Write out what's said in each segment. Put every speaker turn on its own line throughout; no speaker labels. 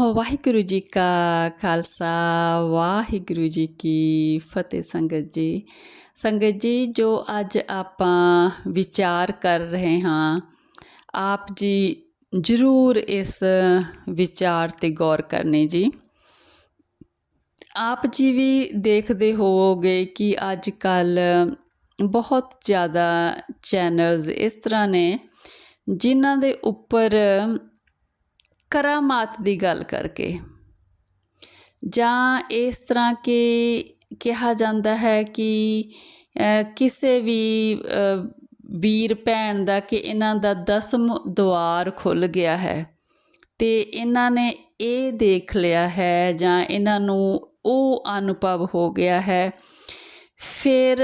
ਵਾਹਿਗੁਰੂ ਜੀ ਕਾ ਖਾਲਸਾ, ਵਾਹਿਗੁਰੂ ਜੀ ਕੀ ਫਤਿਹ ਸੰਗਤ ਜੀ। ਸੰਗਤ ਜੀ, ਜੋ ਅੱਜ ਆਪਾਂ ਵਿਚਾਰ ਕਰ ਰਹੇ ਹਾਂ, ਆਪ ਜੀ ਜ਼ਰੂਰ ਇਸ ਵਿਚਾਰ ਤੇ ਗੌਰ ਕਰਨੇ ਜੀ। ਆਪ ਜੀ ਵੀ ਦੇਖਦੇ ਹੋਵੋਗੇ ਕਿ ਅੱਜ ਕੱਲ ਬਹੁਤ ਜ਼ਿਆਦਾ ਚੈਨਲਸ ਇਸ ਤਰ੍ਹਾਂ ਨੇ, ਜਿਨ੍ਹਾਂ ਦੇ ਉੱਪਰ ਕਰਾਮਾਤ ਦੀ ਗੱਲ ਕਰਕੇ। ਜਾਂ ਇਸ ਤਰ੍ਹਾਂ ਕਿ ਕਿਹਾ ਜਾਂਦਾ ਹੈ ਕਿ ਕਿਸੇ ਵੀ ਵੀਰ ਭੈਣ ਦਾ ਕਿ ਇਹਨਾਂ ਦਾ ਦਸਮ ਦੁਆਰ ਖੁੱਲ ਗਿਆ ਹੈ। ਤੇ ਇਹਨਾਂ ਨੇ ਇਹ ਦੇਖ ਲਿਆ ਹੈ ਜਾਂ ਇਹਨਾਂ ਨੂੰ ਉਹ ਅਨੁਭਵ ਹੋ ਗਿਆ ਹੈ। ਫਿਰ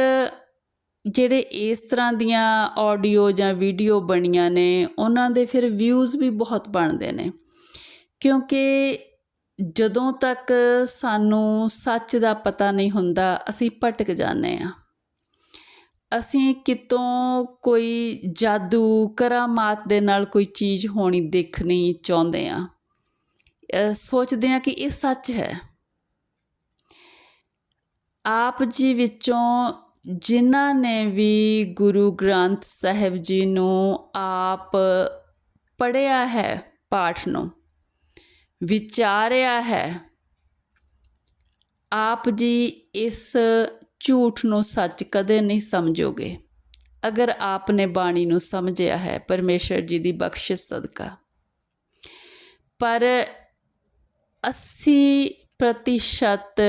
ਜਿਹੜੇ ਇਸ ਤਰ੍ਹਾਂ ਦੀਆਂ ਆਡੀਓ ਜਾਂ ਵੀਡੀਓ ਬਣੀਆਂ ਨੇ, ਉਹਨਾਂ ਦੇ ਫਿਰ ਵਿਊਜ਼ ਵੀ ਬਹੁਤ ਬਣਦੇ ਨੇ। ਕਿਉਂਕਿ ਜਦੋਂ ਤੱਕ ਸਾਨੂੰ ਸੱਚ ਦਾ ਪਤਾ ਨਹੀਂ ਹੁੰਦਾ, ਅਸੀਂ ਭਟਕ ਜਾਂਦੇ ਹਾਂ। ਅਸੀਂ ਕਿਤੋਂ ਕੋਈ ਜਾਦੂ ਕਰਾਮਾਤ ਦੇ ਨਾਲ ਕੋਈ ਚੀਜ਼ ਹੋਣੀ ਦੇਖਣੀ ਚਾਹੁੰਦੇ ਆ ਸੋਚਦੇ ਆ ਕਿ ਇਹ ਸੱਚ ਹੈ। ਆਪ ਜੀ ਵਿੱਚੋਂ ਜਿਨ੍ਹਾਂ ਨੇ ਵੀ ਗੁਰੂ ਗ੍ਰੰਥ ਸਾਹਿਬ ਜੀ ਨੂੰ ਆਪ ਪੜਿਆ ਹੈ ਪਾਠ ਨੂੰ ਵਿਚਾਰਿਆ ਹੈ। ਆਪ ਜੀ ਇਸ ਝੂਠ ਨੂੰ ਸੱਚ ਕਦੇ ਨਹੀਂ ਸਮਝੋਗੇ। ਅਗਰ ਆਪ ਨੇ ਬਾਣੀ ਨੂੰ ਸਮਝਿਆ ਹੈ, ਪਰਮੇਸ਼ਰ ਜੀ ਦੀ ਬਖਸ਼ਿਸ਼ ਸਦਕਾ। ਪਰ 80 ਪ੍ਰਤੀਸ਼ਤ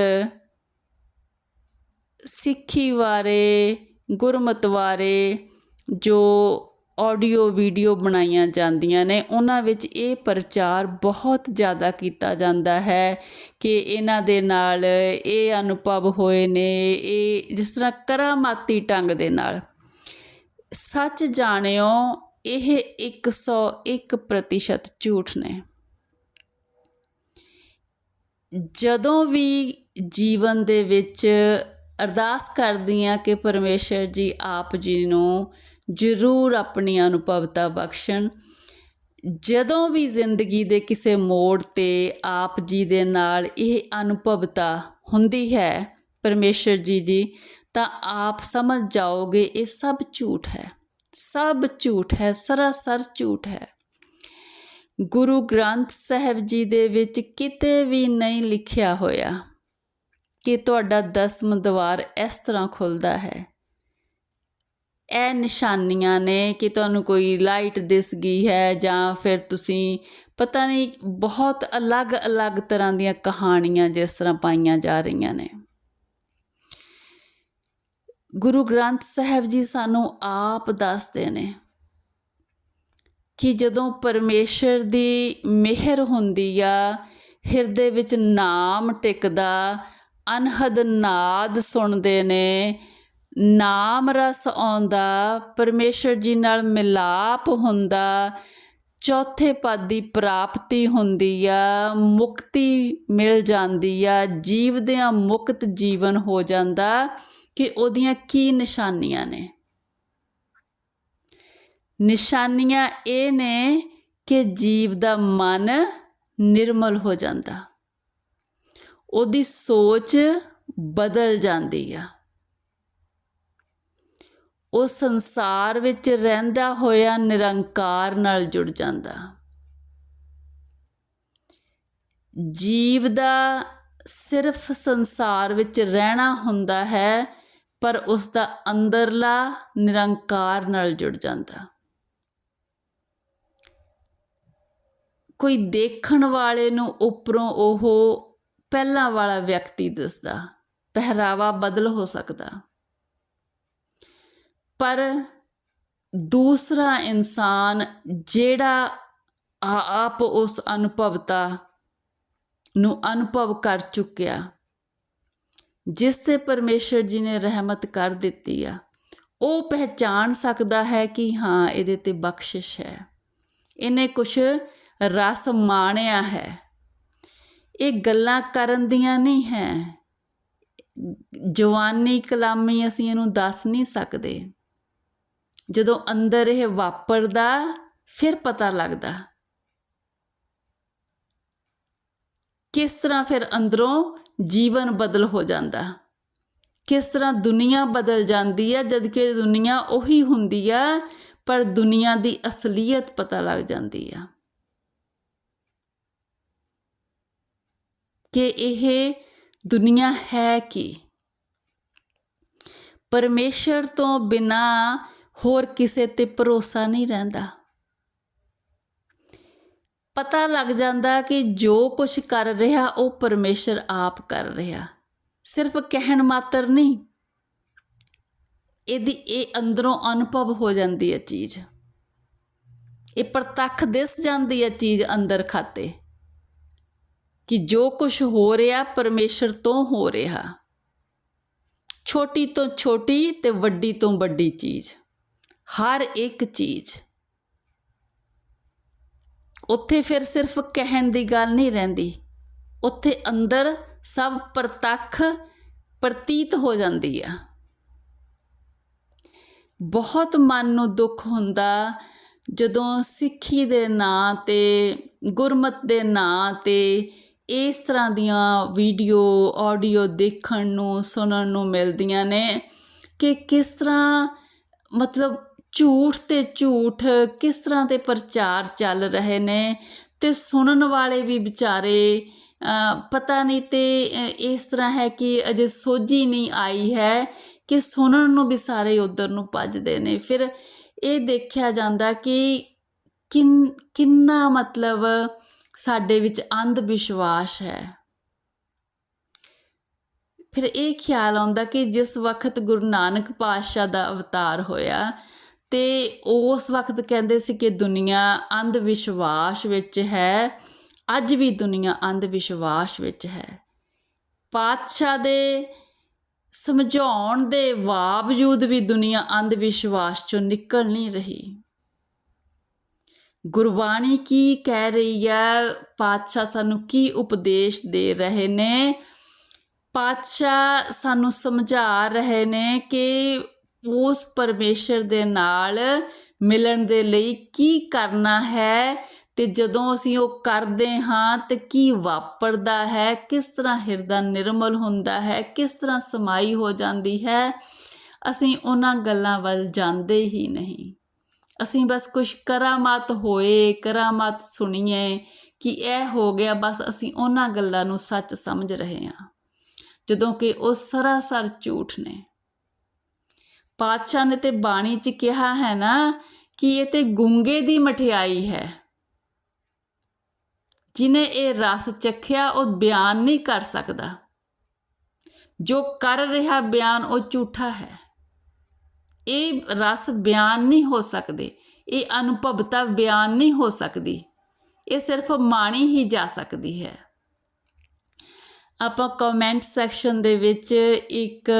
ਸਿੱਖੀ ਬਾਰੇ ਗੁਰਮਤ ਬਾਰੇ ਜੋ ਆਡੀਓ ਵੀਡੀਓ ਬਣਾਈਆਂ ਜਾਂਦੀਆਂ ਨੇ, ਉਹਨਾਂ ਵਿੱਚ ਇਹ ਪ੍ਰਚਾਰ ਬਹੁਤ ਜ਼ਿਆਦਾ ਕੀਤਾ ਜਾਂਦਾ ਹੈ ਕਿ ਇਹਨਾਂ ਦੇ ਨਾਲ ਇਹ ਅਨੁਭਵ ਹੋਏ ਨੇ, ਇਹ ਜਿਸ ਤਰ੍ਹਾਂ ਕਰਾਮਾਤੀ ਢੰਗ ਦੇ ਨਾਲ। ਸੱਚ ਜਾਣਿਓ, ਇਹ 101% ਝੂਠ ਨੇ। ਜਦੋਂ ਵੀ ਜੀਵਨ ਦੇ ਵਿੱਚ ਅਰਦਾਸ ਕਰਦੀ ਹਾਂ ਕਿ ਪਰਮੇਸ਼ਰ ਜੀ ਆਪ ਜੀ ਨੂੰ ਜ਼ਰੂਰ ਆਪਣੀ ਅਨੁਭਵਤਾ ਬਖਸ਼ਣ। ਜਦੋਂ ਵੀ ਜ਼ਿੰਦਗੀ ਦੇ ਕਿਸੇ ਮੋੜ ਤੇ ਆਪ ਜੀ ਦੇ ਨਾਲ ਇਹ ਅਨੁਭਵਤਾ ਹੁੰਦੀ ਹੈ ਪਰਮੇਸ਼ਰ ਜੀ ਜੀ ਤਾਂ ਆਪ ਸਮਝ ਜਾਓਗੇ ਇਹ ਸਭ ਝੂਠ ਹੈ। ਸਭ ਝੂਠ ਹੈ, ਸਰਾਸਰ ਝੂਠ ਹੈ। ਗੁਰੂ ਗ੍ਰੰਥ ਸਾਹਿਬ ਜੀ ਦੇ ਵਿੱਚ ਕਿਤੇ ਵੀ ਨਹੀਂ ਲਿਖਿਆ ਹੋਇਆ। ਕਿ ਤੁਹਾਡਾ ਦਸਮ ਦਵਾਰ ਇਸ ਤਰ੍ਹਾਂ ਖੁੱਲਦਾ ਹੈ। ਇਹ ਨਿਸ਼ਾਨੀਆਂ ਨੇ ਕਿ ਤੁਹਾਨੂੰ ਕੋਈ ਲਾਈਟ ਦਿਸ ਗਈ ਹੈ ਜਾਂ ਫਿਰ ਤੁਸੀਂ ਪਤਾ ਨਹੀਂ ਬਹੁਤ ਅਲੱਗ-ਅਲੱਗ ਤਰ੍ਹਾਂ ਦੀਆਂ ਕਹਾਣੀਆਂ ਜਿਸ ਤਰ੍ਹਾਂ ਪਾਈਆਂ ਜਾ ਰਹੀਆਂ ਨੇ। ਗੁਰੂ ਗ੍ਰੰਥ ਸਾਹਿਬ ਜੀ ਸਾਨੂੰ ਆਪ ਦੱਸਦੇ ਨੇ ਕਿ ਜਦੋਂ ਪਰਮੇਸ਼ਰ ਦੀ ਮਿਹਰ ਹੁੰਦੀ ਆ, ਹਿਰਦੇ ਵਿੱਚ ਨਾਮ ਟਿਕਦਾ ਅਨਹਦ ਨਾਦ ਸੁਣਦੇ ਨੇ। ਨਾਮ ਰਸ ਆਉਂਦਾ, ਪਰਮੇਸ਼ਰ ਜੀ ਨਾਲ ਮਿਲਾਪ ਹੁੰਦਾ। ਚੌਥੇ ਪਦ ਦੀ ਪ੍ਰਾਪਤੀ ਹੁੰਦੀ ਆ, ਮੁਕਤੀ ਮਿਲ ਜਾਂਦੀ ਆ। ਜੀਵਦਿਆਂ ਮੁਕਤ ਜੀਵਨ ਹੋ ਜਾਂਦਾ ਕਿ ਉਹਦੀਆਂ ਕੀ ਨਿਸ਼ਾਨੀਆਂ ਨੇ। ਨਿਸ਼ਾਨੀਆਂ ਇਹ ਨੇ ਕਿ ਜੀਵ ਦਾ ਮਨ ਨਿਰਮਲ ਹੋ ਜਾਂਦਾ। ਉਹਦੀ ਸੋਚ ਬਦਲ ਜਾਂਦੀ ਆ। ਉਹ ਸੰਸਾਰ ਵਿੱਚ ਰਹਿੰਦਾ ਹੋਇਆ ਨਿਰੰਕਾਰ ਨਾਲ ਜੁੜ ਜਾਂਦਾ। ਜੀਵ ਦਾ ਸਿਰਫ ਸੰਸਾਰ ਵਿੱਚ ਰਹਿਣਾ ਹੁੰਦਾ ਹੈ, ਪਰ ਉਸ ਦਾ ਅੰਦਰਲਾ ਨਿਰੰਕਾਰ ਨਾਲ ਜੁੜ ਜਾਂਦਾ। ਕੋਈ ਦੇਖਣ ਵਾਲੇ ਨੂੰ ਉੱਪਰੋਂ ਉਹ ਪਹਿਲਾਂ ਵਾਲਾ ਵਿਅਕਤੀ ਦਿਸਦਾ, ਪਹਿਰਾਵਾ ਬਦਲ ਹੋ ਸਕਦਾ। ਪਰ ਦੂਸਰਾ ਇਨਸਾਨ ਜਿਹੜਾ ਆਪ ਉਸ ਅਨੁਭਵਤਾ ਨੂੰ ਅਨੁਭਵ ਕਰ ਚੁੱਕਿਆ, ਜਿਸ ਤੇ ਪਰਮੇਸ਼ਰ ਜੀ ਨੇ ਰਹਿਮਤ ਕਰ ਦਿੱਤੀ ਆ, ਉਹ ਪਹਿਚਾਨ ਸਕਦਾ ਹੈ ਕਿ ਹਾਂ, ਇਹਦੇ ਤੇ ਬਖਸ਼ਿਸ਼ ਹੈ। ਇਹਨੇ ਕੁਝ ਰਸ ਮਾਣਿਆ ਹੈ। ਇਹ ਗੱਲਾਂ ਕਰਨ ਦੀਆਂ ਨਹੀਂ ਹੈ। ਜਵਾਨੀ ਕਲਾਮੀ ਅਸੀਂ ਇਹਨੂੰ ਦੱਸ ਨਹੀਂ ਸਕਦੇ। ਜਦੋਂ ਅੰਦਰ ਇਹ ਵਾਪਰਦਾ, ਫਿਰ ਪਤਾ ਲੱਗਦਾ। ਕਿਸ ਤਰ੍ਹਾਂ ਫਿਰ ਅੰਦਰੋਂ ਜੀਵਨ ਬਦਲ ਹੋ ਜਾਂਦਾ। ਕਿਸ ਤਰ੍ਹਾਂ ਦੁਨੀਆ ਬਦਲ ਜਾਂਦੀ ਹੈ ਜਦ ਕਿ ਦੁਨੀਆ ਉਹੀ ਹੁੰਦੀ ਆ, ਪਰ ਦੁਨੀਆ ਦੀ ਅਸਲੀਅਤ ਪਤਾ ਲੱਗ ਜਾਂਦੀ ਆ। ਕਿ ਇਹ ਦੁਨੀਆ ਹੈ ਕੀ? ਪਰਮੇਸ਼ਰ ਤੋਂ ਬਿਨਾ ਹੋਰ ਕਿਸੇ ਤੇ ਭਰੋਸਾ ਨਹੀਂ ਰਹਿੰਦਾ। ਪਤਾ ਲੱਗ ਜਾਂਦਾ ਕਿ ਜੋ ਕੁਝ ਕਰ ਰਿਹਾ, ਉਹ ਪਰਮੇਸ਼ਰ ਆਪ ਕਰ ਰਿਹਾ। ਸਿਰਫ ਕਹਿਣ ਮਾਤਰ ਨਹੀਂ, ਇਹਦੀ ਇਹ ਅੰਦਰੋਂ ਅਨੁਭਵ ਹੋ ਜਾਂਦੀ ਹੈ ਚੀਜ਼। ਇਹ ਪ੍ਰਤੱਖ ਦਿਸ ਜਾਂਦੀ ਹੈ ਚੀਜ਼ ਅੰਦਰ ਖਾਤੇ। ਕਿ ਜੋ ਕੁਝ ਹੋ ਰਿਹਾ ਪਰਮੇਸ਼ਰ ਤੋਂ ਹੋ ਰਿਹਾ। ਛੋਟੀ ਤੋਂ ਛੋਟੀ ਤੇ ਵੱਡੀ ਤੋਂ ਵੱਡੀ ਚੀਜ਼। ਹਰ ਇੱਕ ਚੀਜ਼। ਉੱਥੇ ਫਿਰ ਸਿਰਫ ਕਹਿਣ ਦੀ ਗੱਲ ਨਹੀਂ ਰਹਿੰਦੀ। ਉੱਥੇ ਅੰਦਰ ਸਭ ਪ੍ਰਤੱਖ ਪ੍ਰਤੀਤ ਹੋ ਜਾਂਦੀ ਆ। ਬਹੁਤ ਮਨ ਨੂੰ ਦੁੱਖ ਹੁੰਦਾ ਜਦੋਂ ਸਿੱਖੀ ਦੇ ਨਾਂ ਤੇ, ਗੁਰਮਤ ਦੇ ਨਾਂ ਤੇ ਇਸ ਤਰ੍ਹਾਂ ਦੀਆਂ ਵੀਡੀਓ ਆਡੀਓ ਦੇਖਣ ਨੂੰ, ਸੁਣਨ ਨੂੰ ਮਿਲਦੀਆਂ ਨੇ ਕਿ ਕਿਸ ਤਰ੍ਹਾਂ ਮਤਲਬ ਝੂਠ ਤੇ ਝੂਠ ਕਿਸ ਤਰ੍ਹਾਂ ਦੇ ਪ੍ਰਚਾਰ ਚੱਲ ਰਹੇ ਨੇ ਤੇ ਸੁਣਨ ਵਾਲੇ ਵੀ ਵਿਚਾਰੇ ਪਤਾ ਨਹੀਂ ਤੇ ਇਸ ਤਰ੍ਹਾਂ ਹੈ ਕਿ ਅਜੇ ਸੋਝੀ ਨਹੀਂ ਆਈ ਹੈ ਕਿ ਸੁਣਨ ਨੂੰ ਵੀ ਸਾਰੇ ਉਧਰ ਨੂੰ ਭੱਜਦੇ ਨੇ। ਫਿਰ ਇਹ ਦੇਖਿਆ ਜਾਂਦਾ ਕਿ ਕਿੰਨਾ ਮਤਲਬ ਸਾਡੇ ਵਿੱਚ ਅੰਧ ਵਿਸ਼ਵਾਸ ਹੈ। ਫਿਰ ਇਹ ਖਿਆਲ ਆਉਂਦਾ ਕਿ ਜਿਸ ਵਕਤ ਗੁਰੂ ਨਾਨਕ ਪਾਤਸ਼ਾਹ ਦਾ ਅਵਤਾਰ ਹੋਇਆ ਤੇ ਉਸ ਵਕਤ ਕਹਿੰਦੇ ਸੀ ਕਿ ਦੁਨੀਆ ਅੰਧ ਵਿਸ਼ਵਾਸ ਵਿੱਚ ਹੈ, ਅੱਜ ਵੀ ਦੁਨੀਆ ਅੰਧ ਵਿਸ਼ਵਾਸ ਵਿੱਚ ਹੈ। ਪਾਤਸ਼ਾਹ ਦੇ ਸਮਝਾਉਣ ਦੇ ਬਾਵਜੂਦ ਵੀ ਦੁਨੀਆ ਅੰਧ ਵਿਸ਼ਵਾਸ ਚੋਂ ਨਿਕਲ ਨਹੀਂ ਰਹੀ। ਗੁਰਬਾਣੀ ਕੀ ਕਹਿ ਰਹੀ ਹੈ ਪਾਤਸ਼ਾਹ ਸਾਨੂੰ ਕੀ ਉਪਦੇਸ਼ ਦੇ ਰਹੇ ਨੇ? ਪਾਤਸ਼ਾਹ ਸਾਨੂੰ ਸਮਝਾ ਰਹੇ ਨੇ ਕਿ ਉਸ ਪਰਮੇਸ਼ਰ ਦੇ ਨਾਲ ਮਿਲਣ ਦੇ ਲਈ ਕੀ ਕਰਨਾ ਹੈ ਤੇ ਜਦੋਂ ਅਸੀਂ ਉਹ ਕਰਦੇ ਹਾਂ ਤੇ ਕੀ ਵਾਪਰਦਾ ਹੈ? ਕਿਸ ਤਰ੍ਹਾਂ ਹਿਰਦਾ ਨਿਰਮਲ ਹੁੰਦਾ ਹੈ? ਕਿਸ ਤਰ੍ਹਾਂ ਸਮਾਈ ਹੋ ਜਾਂਦੀ ਹੈ? ਅਸੀਂ ਉਹਨਾਂ ਗੱਲਾਂ ਵੱਲ ਜਾਂਦੇ ਹੀ ਨਹੀਂ। ਅਸੀਂ ਬਸ ਕੁਝ ਕਰਾਮਾਤ ਹੋਏ, ਕਰਾਮਾਤ ਸੁਣੀਏ ਕਿ ਇਹ ਹੋ ਗਿਆ, ਬਸ ਅਸੀਂ ਉਹਨਾਂ ਗੱਲਾਂ ਨੂੰ ਸੱਚ ਸਮਝ ਰਹੇ ਹਾਂ। ਜਦੋਂ ਕਿ ਉਹ ਸਰਾਸਰ ਝੂਠ ਨੇ। ਪਾਤਸ਼ਾਹ ਨੇ ਤੇ ਬਾਣੀ 'ਚ ਕਿਹਾ ਹੈ ਨਾ ਕਿ ਇਹ ਤੇ ਗੁੰਗੇ ਦੀ ਮਠਿਆਈ ਹੈ। ਜਿਨੇ ਇਹ ਰਸ ਚੱਖਿਆ, ਉਹ ਬਿਆਨ ਨਹੀਂ ਕਰ ਸਕਦਾ। ਜੋ ਕਰ ਰਿਹਾ ਬਿਆਨ, ਉਹ ਝੂਠਾ ਹੈ। ਇਹ ਰਸ ਬਿਆਨ ਨਹੀਂ ਹੋ ਸਕਦੇ, ਇਹ ਅਨੁਭਵਤਾ ਬਿਆਨ ਨਹੀਂ ਹੋ ਸਕਦੀ, ਇਹ ਸਿਰਫ ਮਾਣੀ ਹੀ ਜਾ ਸਕਦੀ ਹੈ। ਆਪਾਂ ਕਮੈਂਟ ਸੈਕਸ਼ਨ ਦੇ ਵਿੱਚ ਇੱਕ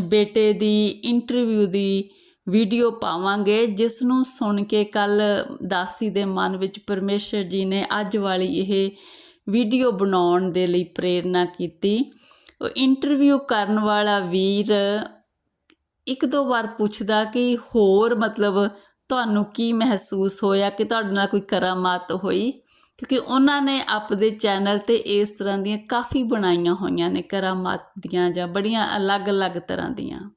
ਬੇਟੇ ਦੀ ਇੰਟਰਵਿਊ ਦੀ ਵੀਡੀਓ ਪਾਵਾਂਗੇ, ਜਿਸ ਨੂੰ ਸੁਣ ਕੇ ਕੱਲ ਦਾਸੀ ਦੇ ਮਨ ਵਿੱਚ ਪਰਮੇਸ਼ਰ ਜੀ ਨੇ ਅੱਜ ਵਾਲੀ ਇਹ ਵੀਡੀਓ ਬਣਾਉਣ ਦੇ ਲਈ ਪ੍ਰੇਰਣਾ ਕੀਤੀ। ਉਹ ਇੰਟਰਵਿਊ ਕਰਨ ਵਾਲਾ ਵੀਰ ਇੱਕ ਦੋ ਵਾਰ ਪੁੱਛਦਾ ਕਿ ਹੋਰ ਮਤਲਬ ਤੁਹਾਨੂੰ ਕੀ ਮਹਿਸੂਸ ਹੋਇਆ ਕਿ ਤੁਹਾਡੇ ਨਾਲ ਕੋਈ ਕਰਾਮਾਤ ਹੋਈ? ਕਿਉਂਕਿ ਉਹਨਾਂ ਨੇ ਆਪਦੇ ਚੈਨਲ ਤੇ ਇਸ ਤਰ੍ਹਾਂ ਦੀਆਂ ਕਾਫੀ ਬਣਾਈਆਂ ਹੋਈਆਂ ਨੇ ਕਰਾਮਾਤ ਦੀਆਂ ਜਾਂ ਬੜੀਆਂ ਅਲੱਗ-ਅਲੱਗ ਤਰ੍ਹਾਂ ਦੀਆਂ।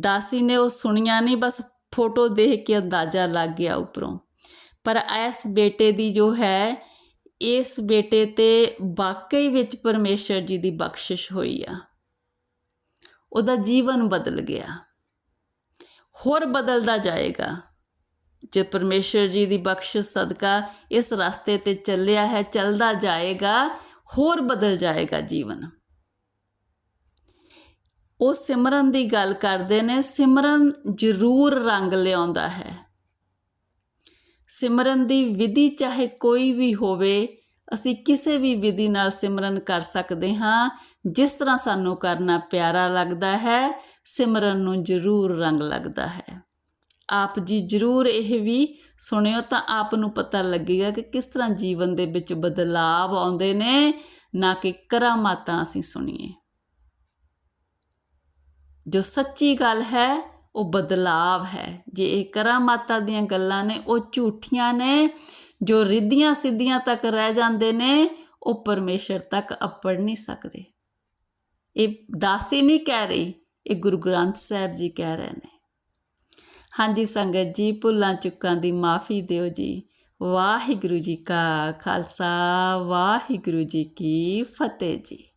ਦਾਸੀ ਨੇ ਉਹ ਸੁਣੀਆਂ ਨਹੀਂ, ਬਸ ਫੋਟੋ ਦੇਖ ਕੇ ਅੰਦਾਜ਼ਾ ਲੱਗ ਗਿਆ ਉੱਪਰੋਂ। ਪਰ ਇਸ ਬੇਟੇ ਦੀ ਜੋ ਹੈ, ਇਸ ਬੇਟੇ ਤੇ ਵਾਕਈ ਵਿੱਚ ਪਰਮੇਸ਼ਰ ਜੀ ਦੀ ਬਖਸ਼ਿਸ਼ ਹੋਈ ਆ। ਉਹਦਾ ਜੀਵਨ ਬਦਲ ਗਿਆ। ਹੋਰ ਬਦਲਦਾ ਜਾਏਗਾ। ਜੇ ਪਰਮੇਸ਼ਰ ਜੀ ਦੀ ਬਖਸ਼ਿਸ਼ ਸਦਕਾ ਇਸ ਰਸਤੇ ਤੇ ਚੱਲਿਆ ਹੈ, ਚੱਲਦਾ ਜਾਏਗਾ, ਹੋਰ ਬਦਲ ਜਾਏਗਾ ਜੀਵਨ। ਉਹ ਸਿਮਰਨ ਦੀ ਗੱਲ ਕਰਦੇ ਨੇ, ਸਿਮਰਨ ਜ਼ਰੂਰ ਰੰਗ ਲਿਆਉਂਦਾ ਹੈ। ਸਿਮਰਨ ਦੀ ਵਿਧੀ ਚਾਹੇ ਕੋਈ ਵੀ ਹੋਵੇ ਅਸੀਂ ਕਿਸੇ ਵੀ ਵਿਧੀ ਨਾਲ ਸਿਮਰਨ ਕਰ ਸਕਦੇ ਹਾਂ। ਜਿਸ ਤਰ੍ਹਾਂ ਸਾਨੂੰ ਕਰਨਾ ਪਿਆਰਾ ਲੱਗਦਾ ਹੈ, ਸਿਮਰਨ ਨੂੰ ਜ਼ਰੂਰ ਰੰਗ ਲੱਗਦਾ ਹੈ। ਆਪ ਜੀ ਜ਼ਰੂਰ ਇਹ ਵੀ ਸੁਣਿਓ ਤਾਂ ਆਪ ਨੂੰ ਪਤਾ ਲੱਗੇਗਾ ਕਿ ਕਿਸ ਤਰ੍ਹਾਂ ਜੀਵਨ ਦੇ ਵਿੱਚ ਬਦਲਾਅ ਆਉਂਦੇ ਨੇ, ਨਾ ਕਿ ਕਰਾਮਾਤਾਂ ਅਸੀਂ ਸੁਣੀਏ। ਜੋ ਸੱਚੀ ਗੱਲ ਹੈ, ਉਹ ਬਦਲਾਵ ਹੈ। ਜੇ ਇਹ ਕਰਾਮਾਤਾਂ ਦੀਆਂ ਗੱਲਾਂ ਨੇ, ਉਹ ਝੂਠੀਆਂ ਨੇ ਜੋ ਰਿੱਧੀਆਂ ਸਿੱਧੀਆਂ ਤੱਕ ਰਹਿ ਜਾਂਦੇ ਨੇ, ਉਹ ਪਰਮੇਸ਼ਰ ਤੱਕ ਅੱਪੜ ਨਹੀਂ ਸਕਦੇ। ਇਹ ਦਾਸੀ ਨਹੀਂ ਕਹਿ ਰਹੀ, ਇਹ ਗੁਰੂ ਗ੍ਰੰਥ ਸਾਹਿਬ ਜੀ ਕਹਿ ਰਹੇ ਨੇ। ਹਾਂਜੀ ਸੰਗਤ ਜੀ, ਭੁੱਲਾਂ ਚੁੱਕਾਂ ਦੀ ਮਾਫੀ ਦਿਓ ਜੀ। ਵਾਹਿਗੁਰੂ ਜੀ ਕਾ ਖਾਲਸਾ, ਵਾਹਿਗੁਰੂ ਜੀ ਕੀ ਫਤਿਹ ਜੀ।